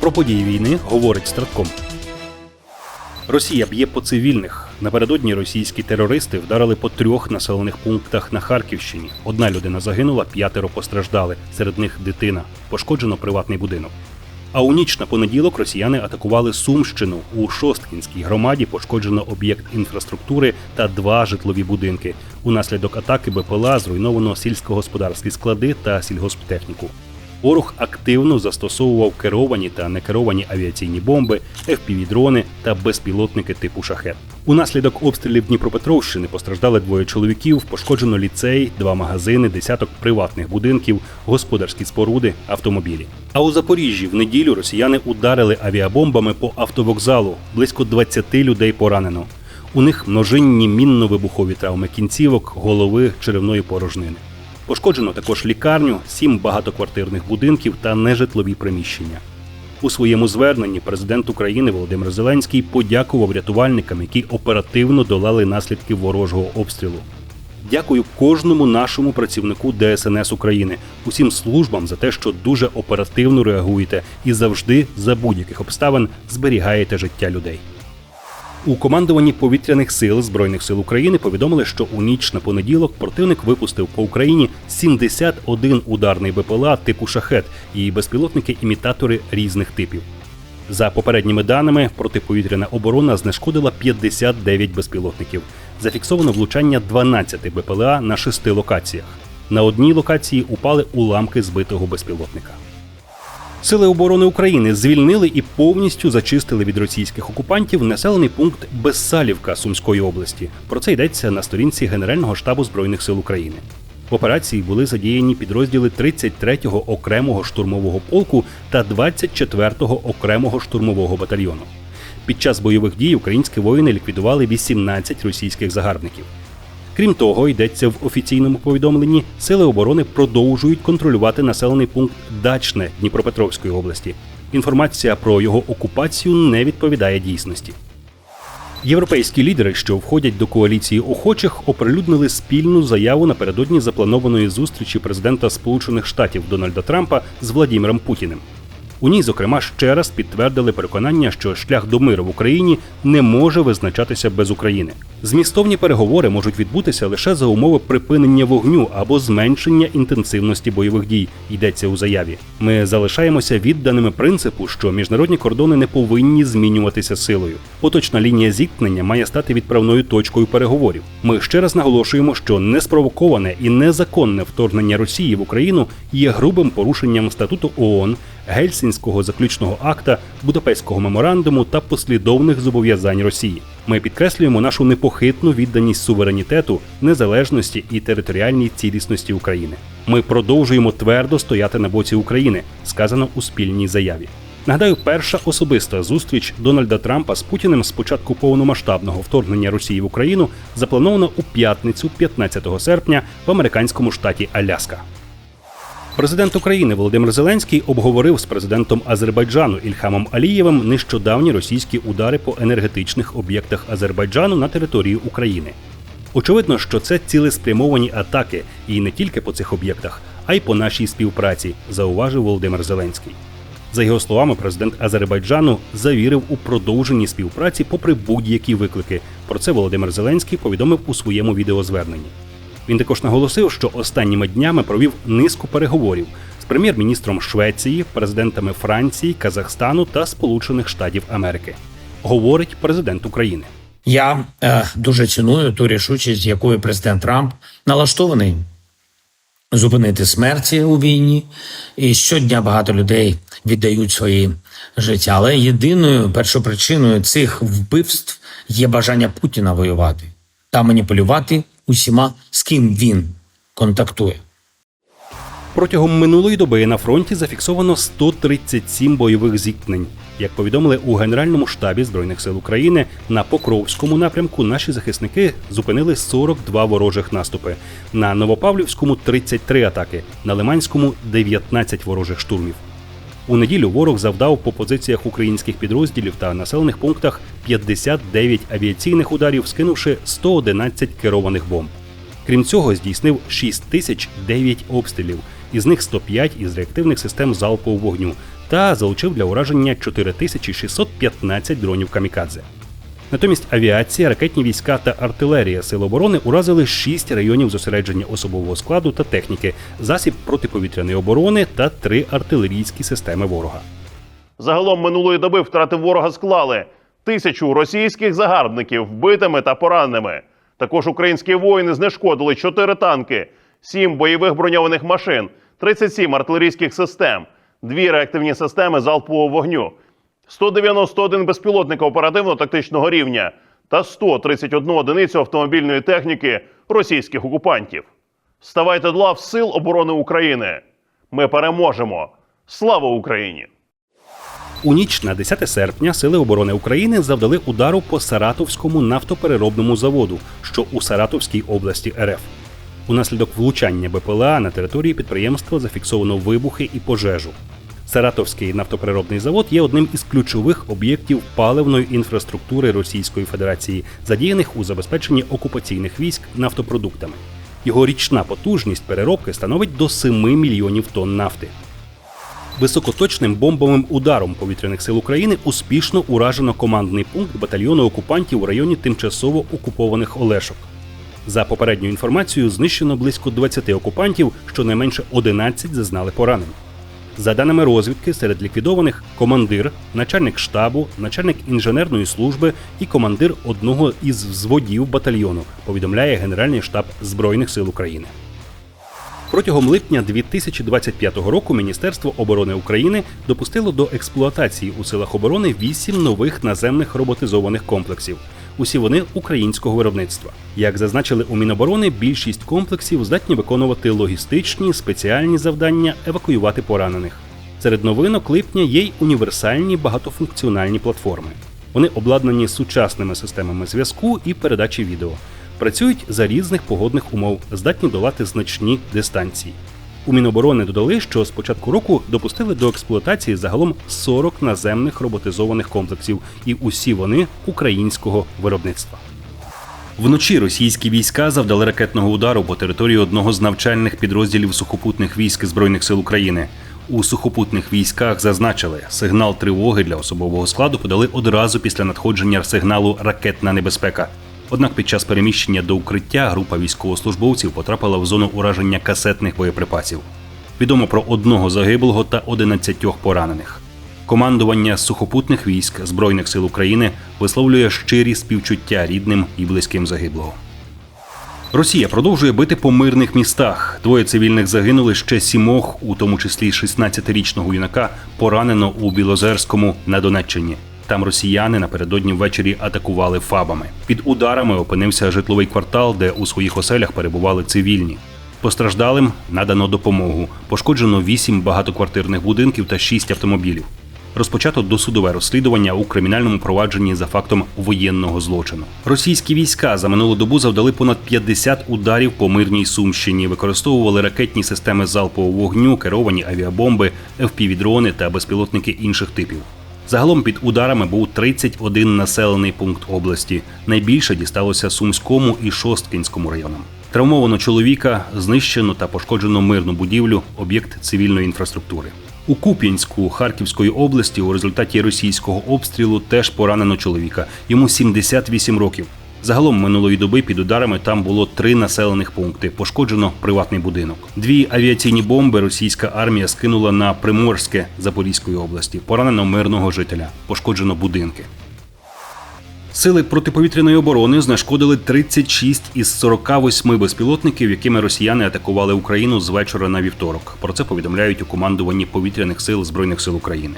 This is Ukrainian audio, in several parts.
Про події війни говорить Стратком. Росія б'є по цивільних. Напередодні російські терористи вдарили по трьох населених пунктах на Харківщині. Одна людина загинула, п'ятеро постраждали. Серед них дитина. Пошкоджено приватний будинок. А у ніч на понеділок росіяни атакували Сумщину. У Шосткінській громаді пошкоджено об'єкт інфраструктури та два житлові будинки. Унаслідок атаки БПЛА зруйновано сільськогосподарські склади та сільгосптехніку. Ворог активно застосовував керовані та некеровані авіаційні бомби, FPV-дрони та безпілотники типу шахет. Унаслідок обстрілів Дніпропетровщини постраждали двоє чоловіків, пошкоджено ліцей, два магазини, десяток приватних будинків, господарські споруди, автомобілі. А у Запоріжжі в неділю росіяни ударили авіабомбами по автовокзалу. Близько 20 людей поранено. У них множинні мінно-вибухові травми кінцівок, голови, черевної порожнини. Пошкоджено також лікарню, сім багатоквартирних будинків та нежитлові приміщення. У своєму зверненні президент України Володимир Зеленський подякував рятувальникам, які оперативно долали наслідки ворожого обстрілу. Дякую кожному нашому працівнику ДСНС України, усім службам за те, що дуже оперативно реагуєте і завжди за будь-яких обставин зберігаєте життя людей. У командуванні повітряних сил збройних сил України повідомили, що у ніч на понеділок противник випустив по Україні 71 ударний БПЛА типу шахет і безпілотники-імітатори різних типів. За попередніми даними, протиповітряна оборона знешкодила 59 безпілотників. Зафіксовано влучання 12 БПЛА на шести локаціях. На одній локації упали уламки збитого безпілотника. Сили оборони України звільнили і повністю зачистили від російських окупантів населений пункт Безсалівка Сумської області. Про це йдеться на сторінці Генерального штабу збройних сил України. В операції були задіяні підрозділи 33-го окремого штурмового полку та 24-го окремого штурмового батальйону. Під час бойових дій українські воїни ліквідували 18 російських загарбників. Крім того, йдеться в офіційному повідомленні, сили оборони продовжують контролювати населений пункт Дачне Дніпропетровської області. Інформація про його окупацію не відповідає дійсності. Європейські лідери, що входять до коаліції охочих, оприлюднили спільну заяву напередодні запланованої зустрічі президента Сполучених Штатів Дональда Трампа з Владіміром Путіним. У ній, зокрема, ще раз підтвердили переконання, що шлях до миру в Україні не може визначатися без України. Змістовні переговори можуть відбутися лише за умови припинення вогню або зменшення інтенсивності бойових дій. Йдеться у заяві. Ми залишаємося відданими принципу, що міжнародні кордони не повинні змінюватися силою. Поточна лінія зіткнення має стати відправною точкою переговорів. Ми ще раз наголошуємо, що неспровоковане і незаконне вторгнення Росії в Україну є грубим порушенням статуту ООН, Гельсінського заключного акта, Будапештського меморандуму та послідовних зобов'язань Росії. Ми підкреслюємо нашу непохитну відданість суверенітету, незалежності і територіальній цілісності України. Ми продовжуємо твердо стояти на боці України, сказано у спільній заяві. Нагадаю, перша особиста зустріч Дональда Трампа з Путіним з початку повномасштабного вторгнення Росії в Україну запланована у п'ятницю, 15 серпня, в американському штаті Аляска. Президент України Володимир Зеленський обговорив з президентом Азербайджану Ільхамом Алієвим нещодавні російські удари по енергетичних об'єктах Азербайджану на території України. Очевидно, що це цілеспрямовані атаки, і не тільки по цих об'єктах, а й по нашій співпраці, зауважив Володимир Зеленський. За його словами, президент Азербайджану завірив у продовженні співпраці попри будь-які виклики. Про це Володимир Зеленський повідомив у своєму відеозверненні. Він також наголосив, що останніми днями провів низку переговорів з прем'єр-міністром Швеції, президентами Франції, Казахстану та Сполучених Штатів Америки. Говорить президент України. Я е, дуже ціную ту рішучість, якою президент Трамп налаштований зупинити смерті у війні. І щодня багато людей віддають свої життя. Але єдиною першопричиною цих вбивств є бажання Путіна воювати та маніпулювати усіма, з ким він контактує. Протягом минулої доби на фронті зафіксовано 137 бойових зіткнень. Як повідомили у Генеральному штабі Збройних сил України, на Покровському напрямку наші захисники зупинили 42 ворожих наступи. На Новопавлівському 33 атаки, на Лиманському 19 ворожих штурмів. У неділю ворог завдав по позиціях українських підрозділів та населених пунктах 59 авіаційних ударів, скинувши 111 керованих бомб. Крім цього, здійснив 6009 обстрілів, із них 105 із реактивних систем залпового вогню та залучив для ураження 4615 дронів камікадзе. Натомість авіація, ракетні війська та артилерія Сил оборони уразили шість районів зосередження особового складу та техніки, засіб протиповітряної оборони та три артилерійські системи ворога. Загалом минулої доби втрати ворога склали тисячу російських загарбників вбитими та пораненими. Також українські воїни знешкодили 4 танки, 7 бойових броньованих машин, 37 артилерійських систем, 2 реактивні системи залпового вогню, 191 безпілотника оперативно-тактичного рівня та 131 одиницю автомобільної техніки російських окупантів. Ставайте до лав Сил оборони України. Ми переможемо! Слава Україні! У ніч на 10 серпня Сили оборони України завдали удару по Саратовському нафтопереробному заводу, що у Саратовській області РФ. Унаслідок влучання БПЛА на території підприємства зафіксовано вибухи і пожежу. Саратовський нафтопереробний завод є одним із ключових об'єктів паливної інфраструктури Російської Федерації, задіяних у забезпеченні окупаційних військ нафтопродуктами. Його річна потужність переробки становить до 7 мільйонів тонн нафти. Високоточним бомбовим ударом повітряних сил України успішно уражено командний пункт батальйону окупантів у районі тимчасово окупованих Олешок. За попередньою інформацією, знищено близько 20 окупантів, щонайменше 11 зазнали поранень. За даними розвідки, серед ліквідованих командир, начальник штабу, начальник інженерної служби і командир одного із взводів батальйону, повідомляє Генеральний штаб Збройних сил України. Протягом липня 2025 року Міністерство оборони України допустило до експлуатації у силах оборони вісім нових наземних роботизованих комплексів. Усі вони українського виробництва. Як зазначили у Міноборони, більшість комплексів здатні виконувати логістичні спеціальні завдання, евакуювати поранених. Серед новинок липня є й універсальні багатофункціональні платформи. Вони обладнані сучасними системами зв'язку і передачі відео. Працюють за різних погодних умов, здатні долати значні дистанції. У Міноборони додали, що з початку року допустили до експлуатації загалом 40 наземних роботизованих комплексів, і усі вони українського виробництва. Вночі російські війська завдали ракетного удару по території одного з навчальних підрозділів сухопутних військ Збройних сил України. У сухопутних військах зазначили, сигнал тривоги для особового складу подали одразу після надходження сигналу ракетна небезпека. Однак під час переміщення до укриття група військовослужбовців потрапила в зону ураження касетних боєприпасів. Відомо про одного загиблого та 11 поранених. Командування сухопутних військ Збройних сил України висловлює щирі співчуття рідним і близьким загиблого. Росія продовжує бити по мирних містах. Двоє цивільних загинули ще сімох, у тому числі 16-річного юнака, поранено у Білозерському на Донеччині. Там росіяни напередодні ввечері атакували фабами. Під ударами опинився житловий квартал, де у своїх оселях перебували цивільні. Постраждалим надано допомогу. Пошкоджено вісім багатоквартирних будинків та шість автомобілів. Розпочато досудове розслідування у кримінальному провадженні за фактом воєнного злочину. Російські війська за минулу добу завдали понад 50 ударів по мирній Сумщині, використовували ракетні системи залпового вогню, керовані авіабомби, FPV-дрони та безпілотники інших типів. Загалом під ударами був 31 населений пункт області. Найбільше дісталося Сумському і Шосткінському районам. Травмовано чоловіка, знищено та пошкоджено мирну будівлю, об'єкт цивільної інфраструктури. У Куп'янську Харківської області у результаті російського обстрілу теж поранено чоловіка. Йому 78 років. Загалом минулої доби під ударами там було три населених пункти. Пошкоджено приватний будинок. Дві авіаційні бомби російська армія скинула на Приморське Запорізької області. Поранено мирного жителя. Пошкоджено будинки. Сили протиповітряної оборони знешкодили 36 із 48 безпілотників, якими росіяни атакували Україну з вечора на вівторок. Про це повідомляють у командуванні повітряних сил Збройних сил України.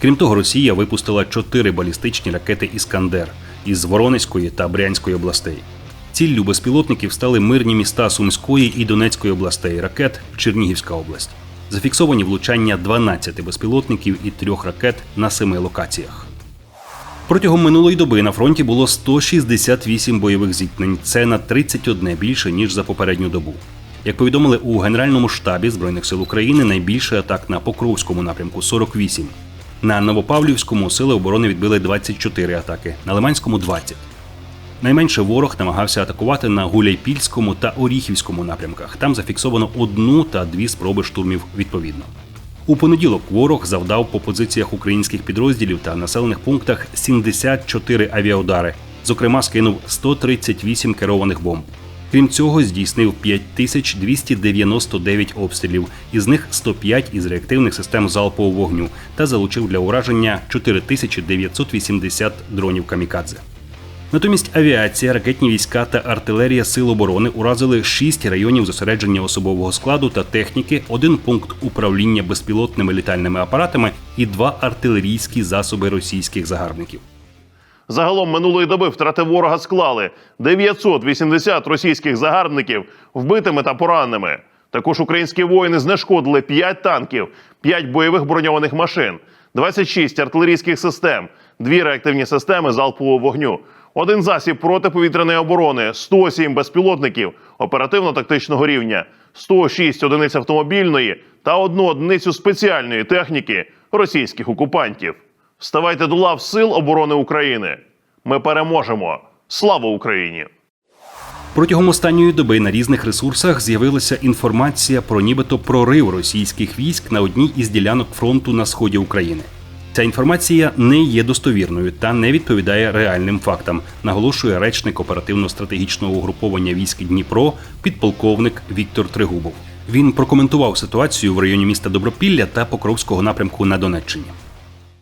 Крім того, Росія випустила чотири балістичні ракети Іскандер із Воронезької та Брянської областей. Ціллю безпілотників стали мирні міста Сумської і Донецької областей, ракет Чернігівська область. Зафіксовані влучання 12 безпілотників і трьох ракет на семи локаціях. Протягом минулої доби на фронті було 168 бойових зіткнень. Це на 31 більше ніж за попередню добу. Як повідомили у Генеральному штабі Збройних сил України, найбільше атак на Покровському напрямку 48. На Новопавлівському сили оборони відбили 24 атаки, на Лиманському 20. Найменше ворог намагався атакувати на Гуляйпільському та Оріхівському напрямках. Там зафіксовано одну та дві спроби штурмів відповідно. У понеділок ворог завдав по позиціях українських підрозділів та населених пунктах 74 авіаудари. Зокрема, скинув 138 керованих бомб. Крім цього, здійснив 5299 обстрілів, із них 105 із реактивних систем залпового вогню та залучив для ураження 4980 дронів камікадзе. Натомість авіація, ракетні війська та артилерія Сил оборони уразили шість районів зосередження особового складу та техніки, один пункт управління безпілотними літальними апаратами і два артилерійські засоби російських загарбників. Загалом минулої доби втрати ворога склали 980 російських загарбників вбитими та пораненими. Також українські воїни знешкодили 5 танків, 5 бойових броньованих машин, 26 артилерійських систем, 2 реактивні системи залпового вогню, один засіб протиповітряної оборони, 107 безпілотників оперативно-тактичного рівня, 106 одиниць автомобільної та одну одиницю спеціальної техніки російських окупантів. Вставайте до лав Сил оборони України. Ми переможемо. Слава Україні! Протягом останньої доби на різних ресурсах з'явилася інформація про нібито прорив російських військ на одній із ділянок фронту на сході України. Ця інформація не є достовірною та не відповідає реальним фактам, наголошує речник оперативно-стратегічного угруповання військ Дніпро, підполковник Віктор Тригубов. Він прокоментував ситуацію в районі міста Добропілля та Покровського напрямку на Донеччині.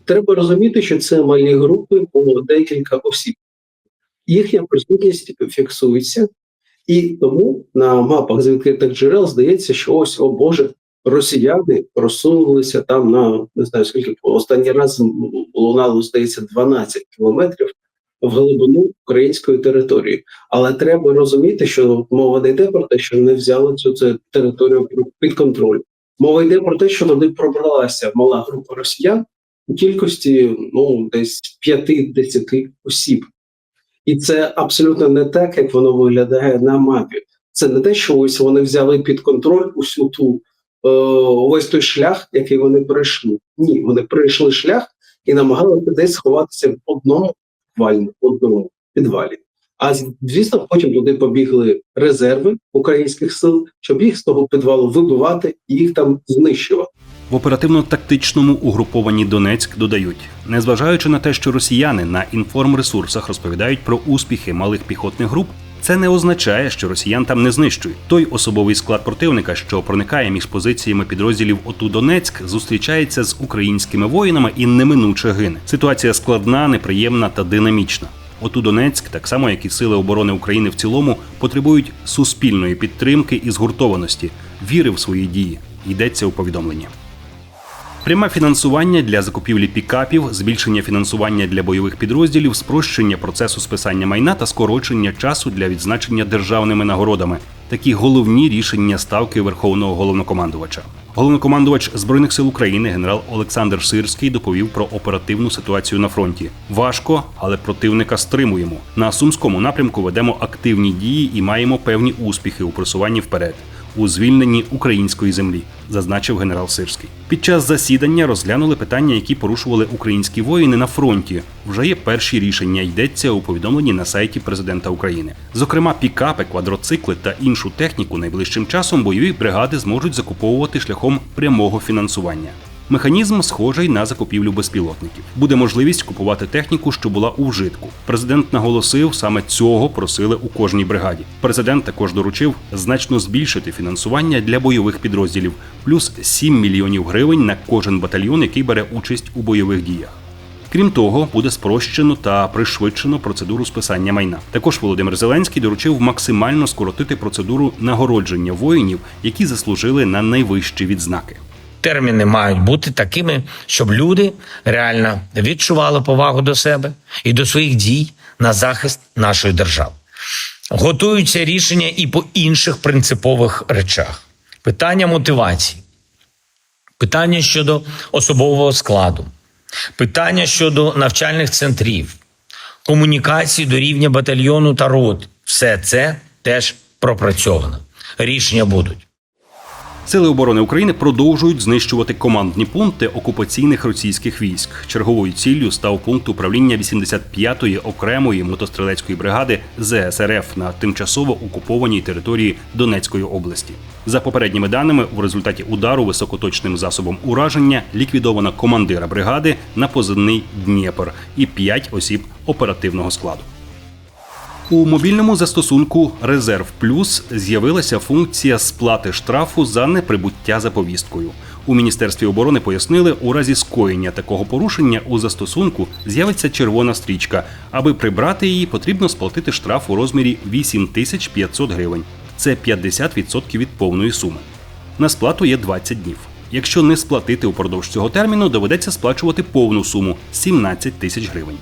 Треба розуміти, що це малі групи по декілька осіб. Їхня присутність фіксується, і тому на мапах з відкритих джерел здається, що ось, о Боже, росіяни просунулися там на не знаю скільки останній раз лунало, здається, 12 кілометрів в глибину української території. Але треба розуміти, що мова не йде про те, що не взяли цю, цю територію під контроль. Мова йде про те, що туди пробралася мала група росіян у кількості ну десь 5-10 осіб. І це абсолютно не так, як воно виглядає на мапі. Це не те, що ось вони взяли під контроль усю ту увесь той шлях, який вони пройшли. Ні, вони пройшли шлях і намагалися десь сховатися в одному в одному підвалі. А звісно, потім туди побігли резерви українських сил, щоб їх з того підвалу вибивати і їх там знищувати. В оперативно-тактичному угрупованні Донецьк додають, незважаючи на те, що росіяни на інформресурсах розповідають про успіхи малих піхотних груп, це не означає, що росіян там не знищують. Той особовий склад противника, що проникає між позиціями підрозділів ОТУ Донецьк, зустрічається з українськими воїнами і неминуче гине. Ситуація складна, неприємна та динамічна. ОТУ Донецьк, так само як і сили оборони України в цілому, потребують суспільної підтримки і згуртованості, віри в свої дії. Йдеться у повідомленні. Пряме фінансування для закупівлі пікапів, збільшення фінансування для бойових підрозділів, спрощення процесу списання майна та скорочення часу для відзначення державними нагородами такі головні рішення ставки Верховного головнокомандувача. Головнокомандувач збройних сил України генерал Олександр Сирський доповів про оперативну ситуацію на фронті. Важко, але противника стримуємо. На сумському напрямку ведемо активні дії і маємо певні успіхи у просуванні вперед у звільненні української землі, зазначив генерал Сирський. Під час засідання розглянули питання, які порушували українські воїни на фронті. Вже є перші рішення. Йдеться у повідомленні на сайті президента України. Зокрема, пікапи, квадроцикли та іншу техніку найближчим часом бойові бригади зможуть закуповувати шляхом прямого фінансування. Механізм схожий на закупівлю безпілотників. Буде можливість купувати техніку, що була у вжитку. Президент наголосив, саме цього просили у кожній бригаді. Президент також доручив значно збільшити фінансування для бойових підрозділів, плюс 7 мільйонів гривень на кожен батальйон, який бере участь у бойових діях. Крім того, буде спрощено та пришвидшено процедуру списання майна. Також Володимир Зеленський доручив максимально скоротити процедуру нагородження воїнів, які заслужили на найвищі відзнаки. Терміни мають бути такими, щоб люди реально відчували повагу до себе і до своїх дій на захист нашої держави. Готуються рішення і по інших принципових речах: питання мотивації, питання щодо особового складу, питання щодо навчальних центрів, комунікації до рівня батальйону та рот. Все це теж пропрацьовано. Рішення будуть. Сили оборони України продовжують знищувати командні пункти окупаційних російських військ. Черговою ціллю став пункт управління 85-ї окремої мотострілецької бригади ЗСРФ на тимчасово окупованій території Донецької області. За попередніми даними, у результаті удару високоточним засобом ураження ліквідовано командира бригади на позивний Дніпр і 5 осіб оперативного складу. У мобільному застосунку Резерв Плюс з'явилася функція сплати штрафу за неприбуття за повісткою. У міністерстві оборони пояснили, у разі скоєння такого порушення у застосунку з'явиться червона стрічка. Аби прибрати її, потрібно сплатити штраф у розмірі 8500 гривень. Це 50% від повної суми. На сплату є 20 днів. Якщо не сплатити упродовж цього терміну, доведеться сплачувати повну суму 17 тисяч гривень.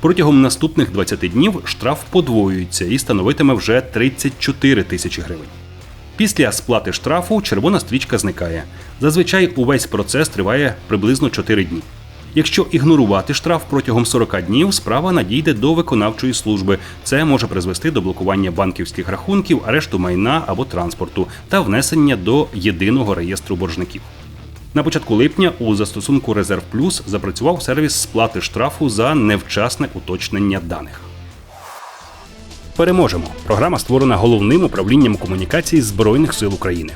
Протягом наступних 20 днів штраф подвоюється і становитиме вже 34 тисячі гривень. Після сплати штрафу червона стрічка зникає. Зазвичай увесь процес триває приблизно 4 дні. Якщо ігнорувати штраф протягом 40 днів, справа надійде до виконавчої служби. Це може призвести до блокування банківських рахунків, арешту майна або транспорту та внесення до єдиного реєстру боржників. На початку липня у застосунку Резерв Плюс запрацював сервіс сплати штрафу за невчасне уточнення даних. Переможемо. Програма створена головним управлінням комунікацій Збройних сил України.